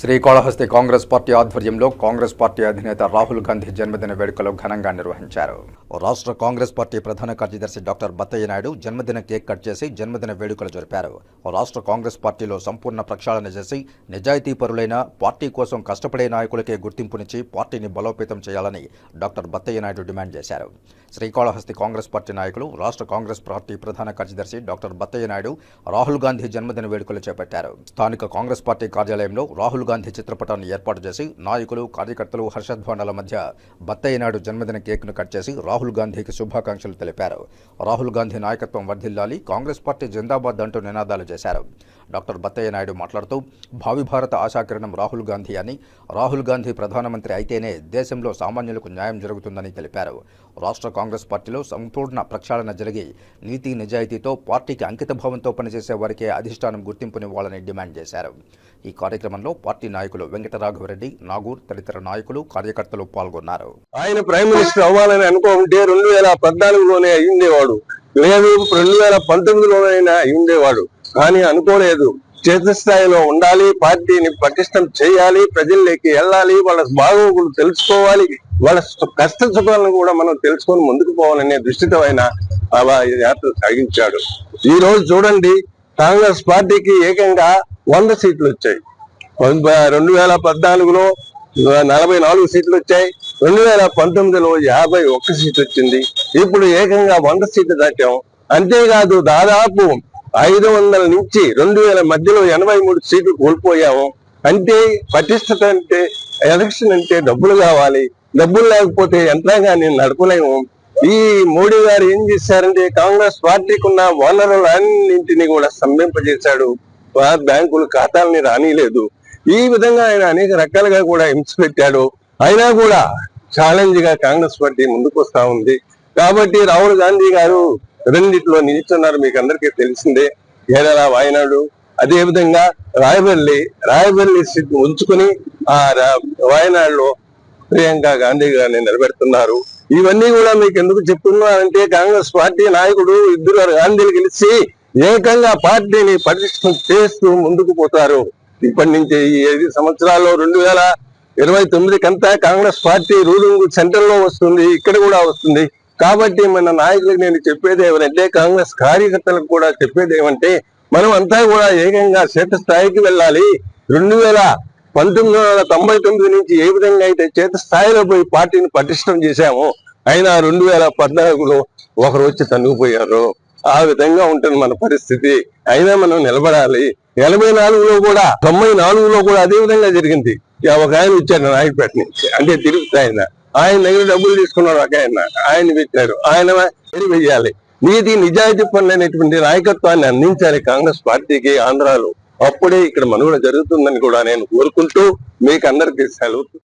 Srikalahasti Congress party ఆధ్వర్యంలో Congress party అధినేత రాహుల్ గాంధీ జన్మదిన వేడుకలు ఘనంగా నిర్వహించారు. రాష్ట్ర కాంగ్రెస్ పార్టీ ప్రధాన కార్యదర్శి డాక్టర్ బత్తయ్య నాయుడు జన్మదిన కేక్ కట్ చేసి జన్మదిన వేడుకలు జరిపారు. రాష్ట్ర కాంగ్రెస్ పార్టీలో సంపూర్ణ ప్రక్షాళన చేసి నిజాయితీ పరులైన పార్టీ కోసం కష్టపడే నాయకులకే గుర్తింపునిచ్చి పార్టీని బలోపేతం చేయాలని డాక్టర్ బత్తయ్య నాయుడు డిమాండ్ చేశారు. శ్రీకాళహస్తి కాంగ్రెస్ పార్టీ నాయకులు రాష్ట్ర కాంగ్రెస్ పార్టీ ప్రధాన కార్యదర్శి డాక్టర్ బత్తయ్య నాయుడు రాహుల్ గాంధీ జన్మదిన వేడుకలు చేపట్టారు. స్థానిక కాంగ్రెస్ పార్టీ కార్యాలయంలో రాహుల్ గాంధీ చిత్రపటాన్ని ఏర్పాటు చేసి నాయకులు కార్యకర్తలు హర్షధ్వానాల మధ్య బత్తయ్య నాయుడు జన్మదిన కేక్ను కట్ చేసి రాహుల్ గాంధీకి శుభాకాంక్షలు తెలిపారు. రాహుల్ గాంధీ నాయకత్వం వర్ధిల్లాలి కాంగ్రెస్ పార్టీ జిందాబాద్ అంటూ నినాదాలు చేశారు. డాక్టర్ బత్తయ్య నాయుడు మాట్లాడుతూ భావి భారత ఆశాకిరణం రాహుల్ గాంధీ అని రాహుల్ గాంధీ ప్రధానమంత్రి అయితేనే దేశంలో సామాన్యులకు న్యాయం జరుగుతుందని తెలిపారు. రాష్ట్ర కాంగ్రెస్ పార్టీలో సంపూర్ణ ప్రక్షాళన జరిగి నీతి నిజాయితీతో పార్టీకి అంకితభావంతో పనిచేసే వారికే అధిష్టానం గుర్తింపునివ్వాలని డిమాండ్ చేశారు. ఈ కార్యక్రమంలో పార్టీ నాయకులు వెంకటరాఘవరెడ్డి నాగూర్ తదితర నాయకులు కార్యకర్తలు పాల్గొన్నారు. ఆయన ప్రైమ్ మినిస్టర్ అవ్వాలని అనుకుంటే రెండు వేల పద్నాలుగులోనే అయ్యుండేవాడు. ఉండేవాడు లేదు రెండు వేల పంతొమ్మిదిలోనైనా అయ్యుండేవాడు. కానీ అనుకోలేదు. క్షేత్రస్థాయిలో ఉండాలి పార్టీని పటిష్టం చేయాలి ప్రజల్లోకి వెళ్ళాలి వాళ్ళ బాగోగులు తెలుసుకోవాలి వాళ్ళ కష్ట సుఖాలను కూడా మనం తెలుసుకొని ముందుకు పోవాలనే దృష్టితో ఆయన యాత్ర సాగించాడు. ఈ రోజు చూడండి కాంగ్రెస్ పార్టీకి ఏకంగా వంద సీట్లు వచ్చాయి. రెండు వేల పద్నాలుగులో నలభై నాలుగు సీట్లు వచ్చాయి. రెండు వేల పంతొమ్మిదిలో యాభై ఒక్క సీట్ వచ్చింది. ఇప్పుడు ఏకంగా వంద సీట్లు దాటాం. అంతేకాదు దాదాపు ఐదు వందల నుంచి రెండు వేల మధ్యలో ఎనభై మూడు సీట్లు కోల్పోయాము. అంటే పటిష్టత అంటే ఎలక్షన్ అంటే డబ్బులు కావాలి. డబ్బులు లేకపోతే యంత్రాంగాన్ని నడపలేము. ఈ మోడీ గారు ఏం చేశారంటే కాంగ్రెస్ పార్టీకి ఉన్న వనరులన్నింటినీ కూడా స్తంభింపజేశాడు. బ్యాంకులు ఖాతాలని రానిలేదు. ఈ విధంగా ఆయన అనేక రకాలుగా కూడా హింస పెట్టాడు. అయినా కూడా ఛాలెంజ్గా కాంగ్రెస్ పార్టీ ముందుకు వస్తా ఉంది. కాబట్టి రాహుల్ గాంధీ గారు రెండిట్లో నిలుచున్నారు మీకు అందరికీ తెలిసిందే. కేరళ వాయనాడు అదే విధంగా రాయబల్లి రాయబల్లి సీట్ ఉంచుకుని ఆ రా- వాయనాడులో ప్రియాంక గాంధీ గారిని నిలబెడుతున్నారు. ఇవన్నీ కూడా మీకు ఎందుకు చెప్తున్నానంటే కాంగ్రెస్ పార్టీ నాయకుడు ఇద్దరు గాంధీలు గెలిచి ఏకంగా పార్టీని పటిష్టం చేస్తూ ముందుకు పోతారు. ఇప్పటి నుంచి ఈ ఐదు సంవత్సరాల్లో రెండు వేల ఇరవై తొమ్మిదికంతా కాంగ్రెస్ పార్టీ రూలింగ్ సెంటర్లో వస్తుంది ఇక్కడ కూడా వస్తుంది. కాబట్టి మన నాయకులకు నేను చెప్పేది ఏమంటే కాంగ్రెస్ కార్యకర్తలకు కూడా చెప్పేది ఏమంటే మనం అంతా కూడా ఏకంగా చేత స్థాయికి వెళ్ళాలి. రెండు వేల పంతొమ్మిది వందల తొంభై తొమ్మిది నుంచి ఏ విధంగా అయితే చేత స్థాయిలో పోయి పార్టీని పటిష్టం చేశాము అయినా రెండు వేల పద్నాలుగులో ఒకరు వచ్చి తనుగుపోయారు ఆ విధంగా ఉంటుంది మన పరిస్థితి. అయినా మనం నిలబడాలి. ఎనభై నాలుగులో కూడా తొంభై నాలుగులో కూడా అదే విధంగా జరిగింది. ఒక ఆయన వచ్చాడు నాయకపేట నుంచి. అంటే తిరుగుతాయి ఆయన. ఆయన దగ్గర డబ్బులు తీసుకున్నాడు ఒక ఆయన ఆయన పెట్టారు ఆయన వెయ్యాలి? నీతి నిజాయితీ పనులైనటువంటి నాయకత్వాన్ని అందించాలి కాంగ్రెస్ పార్టీకి ఆంధ్రాలో. అప్పుడే ఇక్కడ మనుగడ జరుగుతుందని కూడా నేను కోరుకుంటూ మీకు అందరికీ సెలవు.